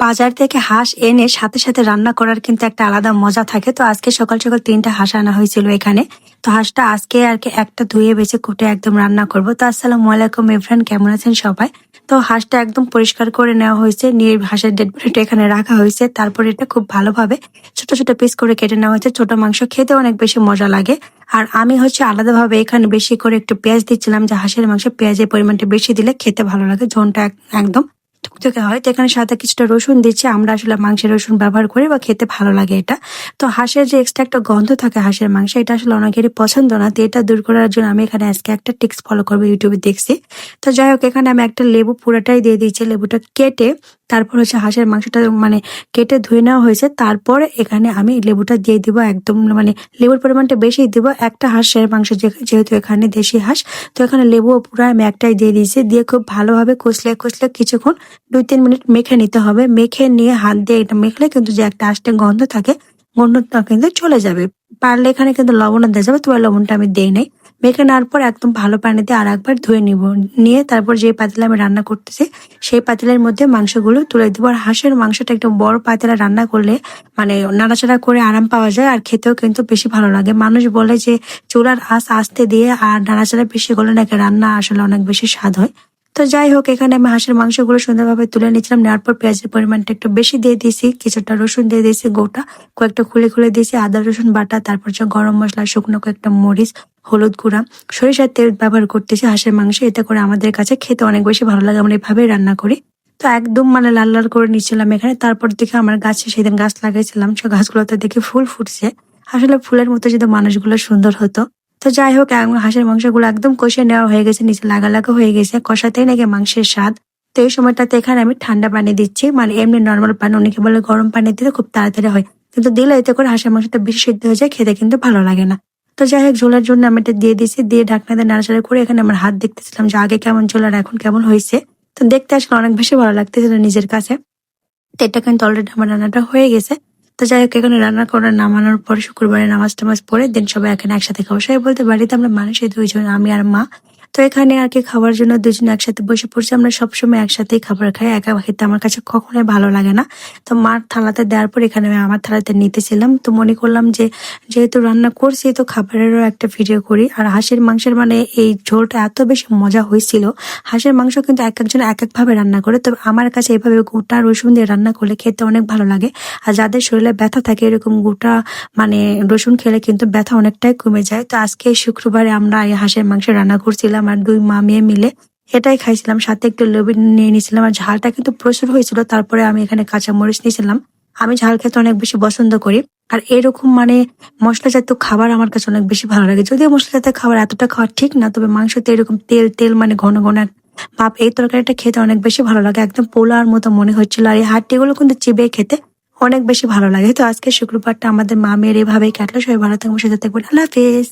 বাজার থেকে হাঁস এনে সাথে সাথে রান্না করার কিন্তু একটা আলাদা মজা থাকে। তো আজকে সকাল সকাল তিনটা হাঁস আনা হয়েছিল এখানে। তো হাঁসটা আজকে আর কি একটা ধুয়ে বেছে কুটে একদম রান্না করব। তো আসসালামু আলাইকুম ইফরান কেমন আছেন সবাই? তো হাঁসটা একদম পরিষ্কার করে নেওয়া হয়েছে। নিয়ে হাঁসের ডেড বডিটা এখানে রাখা হয়েছে। তারপর এটা খুব ভালোভাবে ছোট ছোট পিস করে কেটে নেওয়া হয়েছে। ছোট মাংস খেতে অনেক বেশি মজা লাগে। আর আমি হচ্ছে আলাদাভাবে এখানে বেশি করে একটু পেঁয়াজ দিচ্ছিলাম যে হাঁসের মাংস পেঁয়াজের পরিমাণটা বেশি দিলে খেতে ভালো লাগে। ঝোনটা এক- একদম টুকটুকে হয় তো এখানে সাথে কিছুটা রসুন দিচ্ছি। আমরা আসলে মাংসের রসুন ব্যবহার করি বা খেতে ভালো লাগে এটা। তো হাঁসের যে এক্সট্রা একটা গন্ধ থাকে হাঁসের মাংস, এটা আসলে অনেকেরই পছন্দ না। তো এটা দূর করার জন্য আমি এখানে আজকে একটা টিক্স ফলো করব ইউটিউবে দেখছি। তো যাই হোক, এখানে আমি একটা লেবু পুরোটাই দিয়ে দিয়েছি। লেবুটা কেটে তারপর হচ্ছে হাঁসের মাংসটা মানে কেটে ধুয়ে নেওয়া হয়েছে। তারপর এখানে আমি লেবুটা দিয়ে দিব একদম মানে লেবুর পরিমাণটা বেশি দিব একটা হাঁসের মাংস যেহেতু এখানে দেশি হাঁস। তো এখানে লেবুও পুরো আমি একটাই দিয়ে দিয়েছি। দিয়ে খুব ভালোভাবে কষলে কষলে কিছুক্ষণ দুই তিন মিনিট মেখে নিতে হবে। মেখে নিয়ে হাত দিয়ে এটা মেখলে কিন্তু যে একটা আষ্টে গন্ধ থাকে, গন্ধটা কিন্তু চলে যাবে। পারলে এখানে কিন্তু লবণ দেওয়া যাবে, তবে লবণটা আমি দেই নাই। মেখে নেওয়ার পর একদম ভালো পানি দিয়ে আর একবার ধুয়ে নিব। নিয়ে তারপর যে পাতিলে আমি রান্না করতেছি, সেই পাতিলের মধ্যে মাংসগুলো তুলে দিব। আর হাঁসের মাংসটা একটু বড় পাতিলে রান্না করলে মানে নাড়াচাড়া করে আরাম পাওয়া যায় আর খেতেও কিন্তু বেশি ভালো লাগে। মানুষ বলে যে, চুলার আঁচ আস্তে দিয়ে আর নাড়াচাড়া বেশি করলে নাকি রান্না আসলে অনেক বেশি স্বাদ হয়। তো যাই হোক, এখানে আমি হাঁসের মাংসগুলো সুন্দরভাবে তুলে নিয়েছিলাম। নেওয়ার পর পেঁয়াজের পরিমাণটা একটু বেশি দিয়ে দিয়েছি। কিছুটা রসুন দিয়ে দিয়েছি, গোটা। কয়েকটা খুলে খুলে দিয়েছি, আদা, রসুন বাটা, তারপর যে গরম মশলা, শুকনো কয়েকটা মরিচ, হলুদ গুঁড়া। সরিষার তেল ব্যবহার করতেছি হাঁসের মাংস, এতে করে আমাদের কাছে খেতে অনেক বেশি ভালো লাগে। আমরা এভাবেই রান্না করি। তো একদম মানে লাল লাল করে নিচ্ছিলাম এখানে। তারপর দেখে আমার গাছে, সেদিন গাছ লাগাইছিলাম। সে গাছগুলোতে দেখে ফুল ফুটছে। আসলে ফুলের মতো যদি মানুষগুলো সুন্দর হতো। তো যাই হোক হাঁসের মাংসগুলো একদম কষে নেওয়া হয়ে গেছে, নিচে লাগা লাগা হয়ে গেছে, কষাতেই নাকি মাংসের স্বাদ। তো এই সময়টাতে এখানে আমি ঠান্ডা পানি দিচ্ছি মানে এমনি নর্মাল পানি, অনেকে বলে গরম পানি দিলে খুব তাড়াতাড়ি হয়। কিন্তু দিলে এতে করে হাঁসের মাংসটা বেশি সিদ্ধ হয়ে যায়, খেতে কিন্তু ভালো লাগে না। তো যাই হোক, ঝোলার জন্য আমি এটা দিয়ে দিয়েছি, দিয়ে ঢাকনা দিয়ে নাড়াচাড়া করে এখানে আমার হাত দেখতেছিলাম যে আগে কেমন ঝোল আর এখন কেমন হয়েছে। তো দেখতে আসলে অনেক বেশি ভালো লাগতেছিল নিজের কাছে। তো এটা কিন্তু অলরেডি আমার রান্নাটা হয়ে গেছে। তো যাই হোক, এখানে রান্না করে, নামানোর পর শুক্রবারে নামাজ টামাজ পরে দেন সবাই এখানে একসাথে খাব। সবাই বলতে বাড়িতে আমরা মানুষই, দুইজন, আমি আর মা। তো এখানে আর কি খাবার জন্য দুজন একসাথে বসে পড়ছি। আমরা সবসময় একসাথেই খাবার খাই। একা খেতে আমার কাছে কখনোই ভালো লাগে না। তো মার থালাতে দেওয়ার পর এখানে আমি আমার থালাতে নিতেছিলাম। তো মনে করলাম যে, যেহেতু রান্না করছি, তো খাবারেরও একটা ভিডিও করি। আর হাঁসের মাংসের মানে এই ঝোলটা এত বেশি মজা হয়েছিল। হাঁসের মাংস কিন্তু এক একজন এক একভাবে রান্না করে। তবে আমার কাছে এভাবে গোটা রসুন দিয়ে রান্না করলে খেতে অনেক ভালো লাগে। আর যাদের শরীরে ব্যথা থাকে, এরকম গোটা মানে রসুন খেলে কিন্তু ব্যথা অনেকটাই কমে যায়। তো আজকে শুক্রবারে আমরা এই হাঁসের মাংস রান্না করছিলাম। আর দুই মা মেয়ে মিলে এটাই খাইছিলাম। সাথে একটু লবণ নিয়ে নিয়েছিলাম আর ঝালটা কিন্তু প্রচুর হয়েছিল। তারপরে আমি এখানে কাঁচা মরিচ নিয়েছিলাম। আমি ঝাল খেতে অনেক বেশি পছন্দ করি। আর এরকম মানে মশলা জাতীয় খাবার আমার কাছে অনেক বেশি ভালো লাগে। যদিও মশলা জাতীয় খাবার এতটা খাওয়া ঠিক না, তবে মাংসতে এরকম তেল তেল মানে ঘন ঘন ভাব। এই তরকারিটা খেতে অনেক বেশি ভালো লাগে। একদম পোলার মতো মনে হচ্ছিল। আর এই হাড্ডিগুলো কিন্তু চিবিয়ে খেতে অনেক বেশি ভালো লাগে। তো আজকে শুক্রবারটা আমাদের মা মেয়ের এভাবেই কাটলো। সবাই ভালো থাকব সাথে থাকবেন। আল্লাহ হাফেজ।